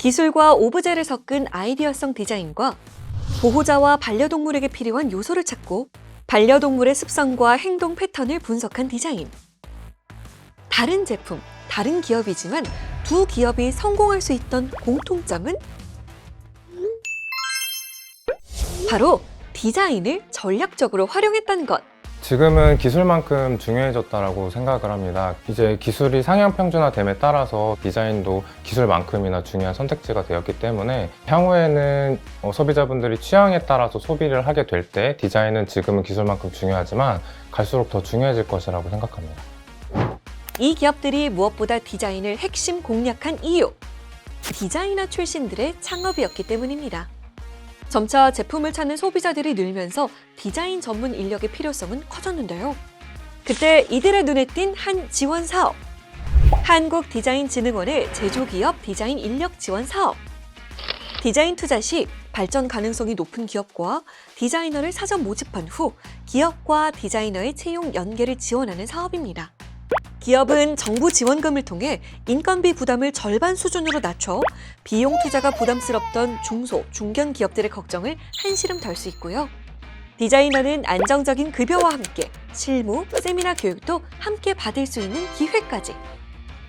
기술과 오브제를 섞은 아이디어성 디자인과 보호자와 반려동물에게 필요한 요소를 찾고 반려동물의 습성과 행동 패턴을 분석한 디자인. 다른 제품, 다른 기업이지만 두 기업이 성공할 수 있던 공통점은 바로 디자인을 전략적으로 활용했다는 것. 지금은 기술만큼 중요해졌다라고 생각을 합니다. 이제 기술이 상향 평준화됨에 따라서 디자인도 기술만큼이나 중요한 선택지가 되었기 때문에 향후에는 어, 소비자분들이 취향에 따라서 소비를 하게 될 때 디자인은 지금은 기술만큼 중요하지만 갈수록 더 중요해질 것이라고 생각합니다. 이 기업들이 무엇보다 디자인을 핵심 공략한 이유. 디자이너 출신들의 창업이었기 때문입니다. 점차 제품을 찾는 소비자들이 늘면서 디자인 전문 인력의 필요성은 커졌는데요. 그때 이들의 눈에 띈 한 지원 사업. 한국디자인진흥원의 제조기업 디자인 인력 지원 사업. 디자인 투자 시 발전 가능성이 높은 기업과 디자이너를 사전 모집한 후 기업과 디자이너의 채용 연계를 지원하는 사업입니다. 기업은 정부 지원금을 통해 인건비 부담을 절반 수준으로 낮춰 비용 투자가 부담스럽던 중소, 중견 기업들의 걱정을 한시름 덜 수 있고요. 디자이너는 안정적인 급여와 함께 실무, 세미나 교육도 함께 받을 수 있는 기회까지.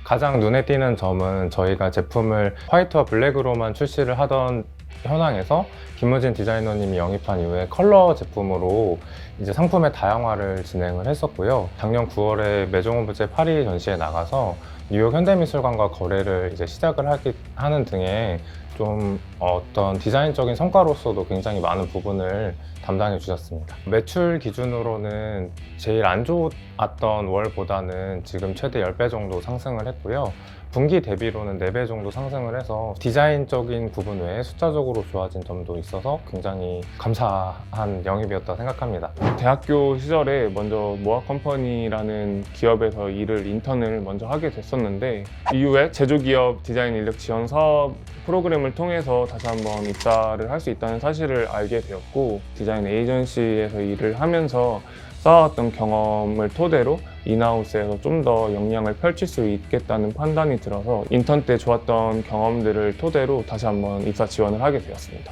가장 눈에 띄는 점은 저희가 제품을 화이트와 블랙으로만 출시를 하던 현황에서 김무진 디자이너님이 영입한 이후에 컬러 제품으로 이제 상품의 다양화를 진행을 했었고요. 작년 9월에 매종 오브제 파리 전시에 나가서 뉴욕 현대미술관과 거래를 이제 시작을 하기, 하는 등의 좀 어떤 디자인적인 성과로서도 굉장히 많은 부분을 담당해 주셨습니다. 매출 기준으로는 제일 안 좋았던 월보다는 지금 최대 10배 정도 상승을 했고요. 분기 대비로는 4배 정도 상승을 해서 디자인적인 부분 외에 숫자적으로 좋아진 점도 있어서 굉장히 감사한 영입이었다 생각합니다. 대학교 시절에 먼저 모아 컴퍼니라는 기업에서 일을 인턴을 먼저 하게 됐었는데 이후에 제조기업 디자인 인력 지원 사업 프로그램을 통해서 다시 한번 입사를 할 수 있다는 사실을 알게 되었고 디자인 에이전시에서 일을 하면서 쌓아왔던 경험을 토대로 인하우스에서 좀 더 역량을 펼칠 수 있겠다는 판단이 들어서 인턴 때 좋았던 경험들을 토대로 다시 한번 입사 지원을 하게 되었습니다.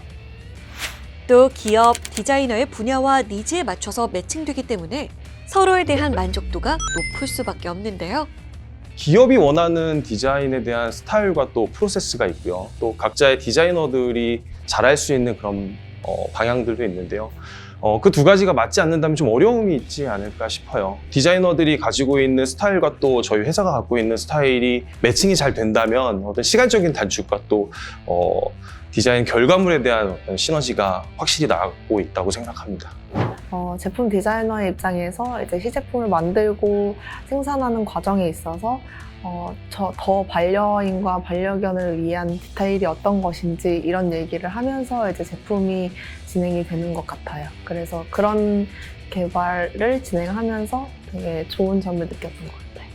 또 기업, 디자이너의 분야와 니즈에 맞춰서 매칭되기 때문에 서로에 대한 만족도가 높을 수밖에 없는데요. 기업이 원하는 디자인에 대한 스타일과 또 프로세스가 있고요. 또 각자의 디자이너들이 잘할 수 있는 그런 어, 방향들도 있는데요. 어, 그 두 가지가 맞지 않는다면 좀 어려움이 있지 않을까 싶어요. 디자이너들이 가지고 있는 스타일과 또 저희 회사가 갖고 있는 스타일이 매칭이 잘 된다면 어떤 시간적인 단축과 또 어, 디자인 결과물에 대한 어떤 시너지가 확실히 나고 있다고 생각합니다. 어, 제품 디자이너의 입장에서 이제 시제품을 만들고 생산하는 과정에 있어서 어, 저, 더 반려인과 반려견을 위한 디테일이 어떤 것인지 이런 얘기를 하면서 이제 제품이 진행이 되는 것 같아요. 그래서 그런 개발을 진행하면서 되게 좋은 점을 느꼈던 것 같아요.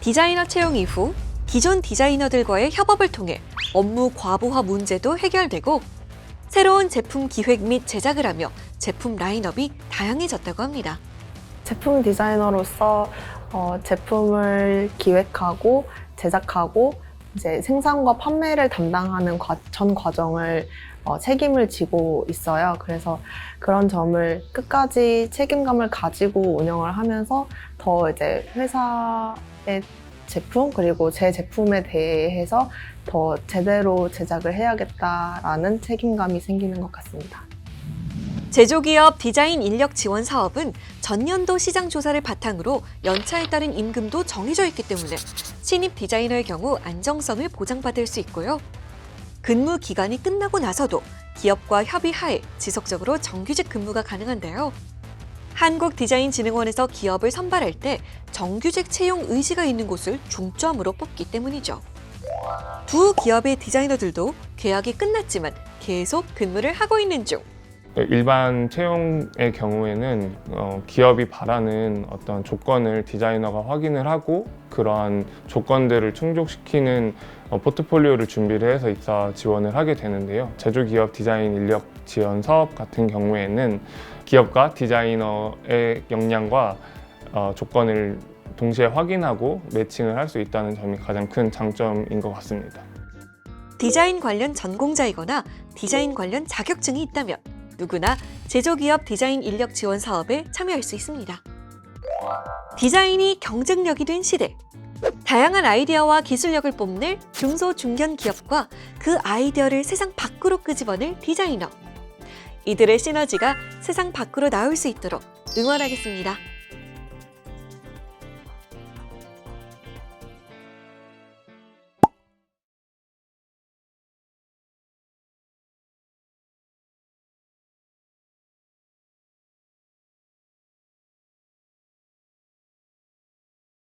디자이너 채용 이후 기존 디자이너들과의 협업을 통해 업무 과부하 문제도 해결되고 새로운 제품 기획 및 제작을 하며 제품 라인업이 다양해졌다고 합니다. 제품 디자이너로서 어, 제품을 기획하고 제작하고 이제 생산과 판매를 담당하는 과- 전 과정을 어, 책임을 지고 있어요. 그래서 그런 점을 끝까지 책임감을 가지고 운영을 하면서 더 이제 회사의 제품 그리고 제 제품에 대해서 더 제대로 제작을 해야겠다라는 책임감이 생기는 것 같습니다. 제조기업 디자인 인력 지원 사업은 전년도 시장 조사를 바탕으로 연차에 따른 임금도 정해져 있기 때문에 신입 디자이너의 경우 안정성을 보장받을 수 있고요. 근무 기간이 끝나고 나서도 기업과 협의하에 지속적으로 정규직 근무가 가능한데요. 한국디자인진흥원에서 기업을 선발할 때 정규직 채용 의지가 있는 곳을 중점으로 뽑기 때문이죠. 두 기업의 디자이너들도 계약이 끝났지만 계속 근무를 하고 있는 중. 일반 채용의 경우에는 어, 기업이 바라는 어떤 조건을 디자이너가 확인을 하고 그러한 조건들을 충족시키는 어, 포트폴리오를 준비를 해서 입사 지원을 하게 되는데요. 제조기업 디자인 인력 지원 사업 같은 경우에는 기업과 디자이너의 역량과 어, 조건을 동시에 확인하고 매칭을 할 수 있다는 점이 가장 큰 장점인 것 같습니다. 디자인 관련 전공자이거나 디자인 관련 자격증이 있다면 누구나 제조기업 디자인 인력 지원 사업에 참여할 수 있습니다. 디자인이 경쟁력이 된 시대. 다양한 아이디어와 기술력을 뽐낼 중소 중견 기업과 그 아이디어를 세상 밖으로 끄집어낼 디자이너. 이들의 시너지가 세상 밖으로 나올 수 있도록 응원하겠습니다.